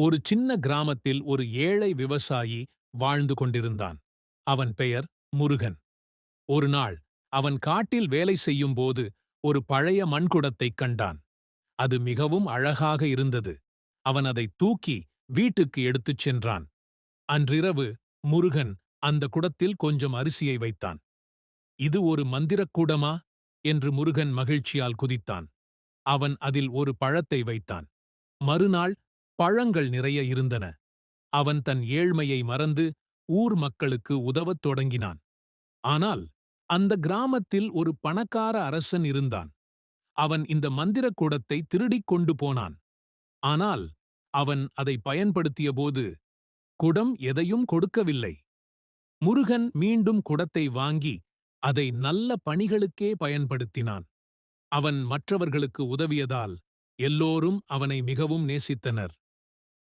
ஒரு சின்ன கிராமத்தில் ஒரு ஏழை விவசாயி வாழ்ந்து கொண்டிருந்தான். அவன் பெயர் முருகன். ஒரு நாள் அவன் காட்டில் வேலை செய்யும்போது ஒரு பழைய மண்குடத்தைக் கண்டான். அது மிகவும் அழகாக இருந்தது. அவன் அதை தூக்கி வீட்டுக்கு எடுத்துச் சென்றான். அன்றிரவு முருகன் அந்த குடத்தில் கொஞ்சம் அரிசியை வைத்தான். இது ஒரு மந்திரக் கூடமா? என்று முருகன் மகிழ்ச்சியால் குதித்தான். அவன் அதில் ஒரு பழத்தை வைத்தான். மறுநாள் பழங்கள் நிறைய இருந்தன. அவன் தன் ஏழ்மையை மறந்து ஊர் மக்களுக்கு உதவத் தொடங்கினான். ஆனால் அந்த கிராமத்தில் ஒரு பணக்கார அரசன் இருந்தான். அவன் இந்த மந்திரக் கூடத்தை திருடிக் கொண்டு போனான். ஆனால் அவன் அதை பயன்படுத்தியபோது குடம் எதையும் கொடுக்கவில்லை. முருகன் மீண்டும் குடத்தை வாங்கி அதை நல்ல பணிகளுக்கே பயன்படுத்தினான். அவன் மற்றவர்களுக்கு உதவியதால் எல்லோரும் அவனை மிகவும் நேசித்தனர்.